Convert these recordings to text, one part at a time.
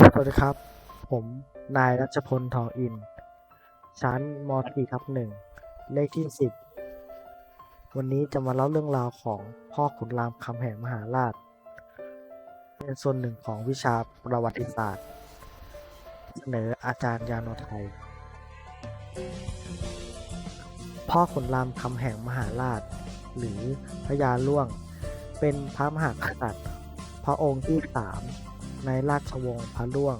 สวัสดีครับ ผมนายรัชพลทองอิน ชั้นม .4 ทับหนึ่ง เลขที่10วันนี้จะมาเล่าเรื่องราวของพ่อขุนรามคำแหงมหาราช เป็นส่วนหนึ่งของวิชาประวัติศาสตร์ เสนออาจารย์ยาโนไทย พ่อขุนรามคำแหงมหาราช หรือพญาล่วง เป็นพระมหากษัตริย์ พระองค์ที่สาม ในราชวงศ์พระล่วง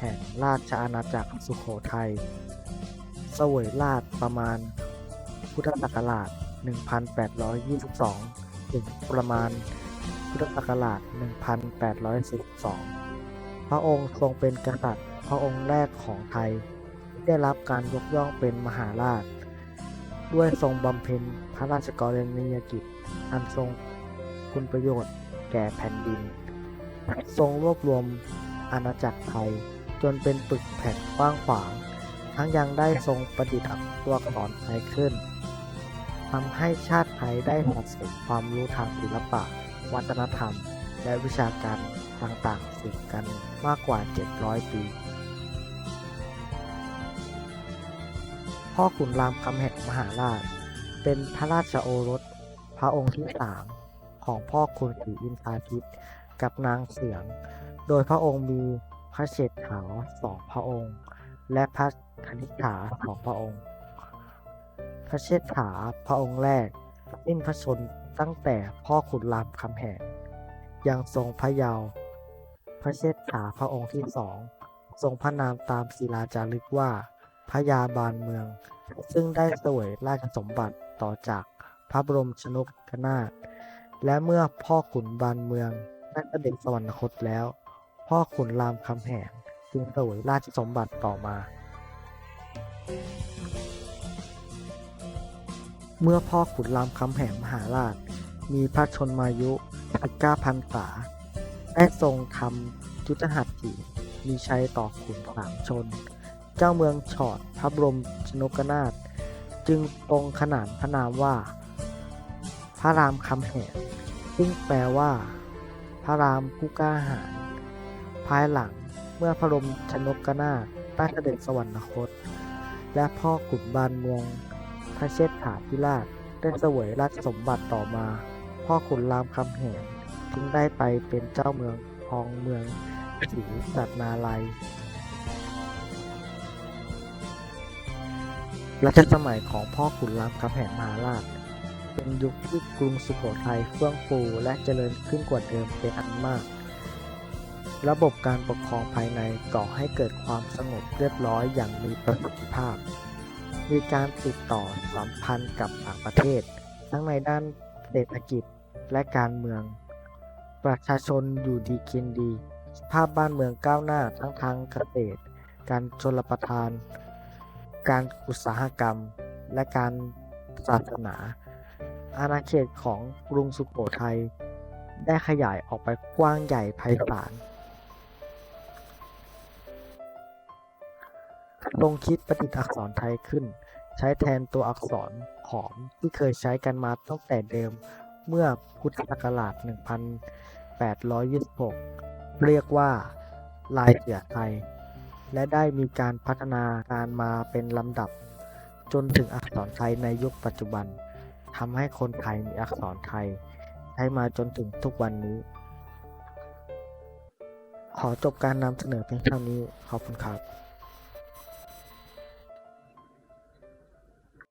แห่งราชอาณาจักรสุโขทัยเสวยราชประมาณพุทธศักราช 1822 ถึงประมาณพุทธศักราช 1812พระองค์ทรงเป็นกษัตริย์ พระองค์แรกของไทย ได้รับการยกย่องเป็นมหาราช ด้วยทรงบำเพ็ญพระราชกรณียกิจ อันทรงคุณประโยชน์แก่แผ่นดิน ทรงรวบรวมอาณาจักรไทย จนเป็นปึกแผ่นกว้างขวาง ทั้งยังได้ทรงประดิษฐ์ตัวอักษรไทยขึ้นทำให้ชาติไทยได้สะสมความรู้ทางศิลปะ วัฒนธรรม และวิชาการต่างๆสืบกันมากกว่า 700 ปีพ่อขุนรามคำแหงมหาราช เป็นพระราชโอรสพระองค์ที่สามของพ่อคุณศรีอินทราทิตย์ กับนางเสียง โดยพระองค์มีพระเศษฐาสองพระองค์ และพระคณิษฐาสองพระองค์ พระเชษฐาพระองค์แรกสิ้นพระชนตั้งแต่พ่อขุนรามคำแหงยังทรงพระเยาว์พระเชษฐาพระองค์ที่สองทรงพระนามตามศิลาจารึกว่าพระยาบาลเมือง ซึ่งได้สวยราชสมบัติต่อจากพระบรมชนกนาถและเมื่อพ่อขุนบานเมือง ได้เด็จสวรรคตแล้ว พ่อขุนรามคำแหงจึงเสวยราชสมบัติต่อมา เมื่อพ่อขุนรามคำแหงมหาราช มีพระชนมายุ19พรรษาได้ทรงทำยุทธหัตถีมีชัยต่อขุนสามชน เจ้าเมืองฉอดพระบรมชนกนาถจึงตรงขนานพระนามว่า พระรามคำแหงซึ่งแปลว่า พระรามผู้กล้าหาญภายหลังเมื่อพระรมชนกนาถได้เสด็จสวรรคต และพ่อขุนบานเมืองพระเชษฐาธิราชได้เสวยราชสมบัติต่อมา พ่อขุนรามคำแหงจึงได้ไปเป็นเจ้าเมืองครองเมืองศรีสัตนาลัยรัชสมัยของพ่อขุนรามคำแหงมหาราช เป็นยุคที่กรุงสุโขทัยเฟื่องฟูและเจริญขึ้นกว่าเดิมเป็นอันมาก ระบบการปกครองภายในก่อให้เกิดความสงบเรียบร้อยอย่างมีประสิทธิภาพ มีการติดต่อสัมพันธ์กับต่างประเทศ ทั้งในด้านเศรษฐกิจและการเมือง ประชาชนอยู่ดีกินดี สภาพบ้านเมืองก้าวหน้าทั้งทางเกษตร การชลประทาน การอุตสาหกรรม และการศาสนา อาณาเขตของกรุงสุโขทัยได้ขยายออกไปกว้างใหญ่ไพศาลลงคิดประดิษฐ์อักษรไทยขึ้น ใช้แทนตัวอักษรขอมที่เคยใช้กันมาตั้งแต่เดิมเมื่อพุทธศักราช 1826 เรียกว่าลายเสือไทย และได้มีการพัฒนาการมาเป็นลำดับ จนถึงอักษรไทยในยุคปัจจุบัน ทำให้คนไทยมีอักษรไทย ใช้มาจนถึงทุกวันนี้ ขอจบการนำเสนอเพียงเท่านี้ ขอบคุณครับ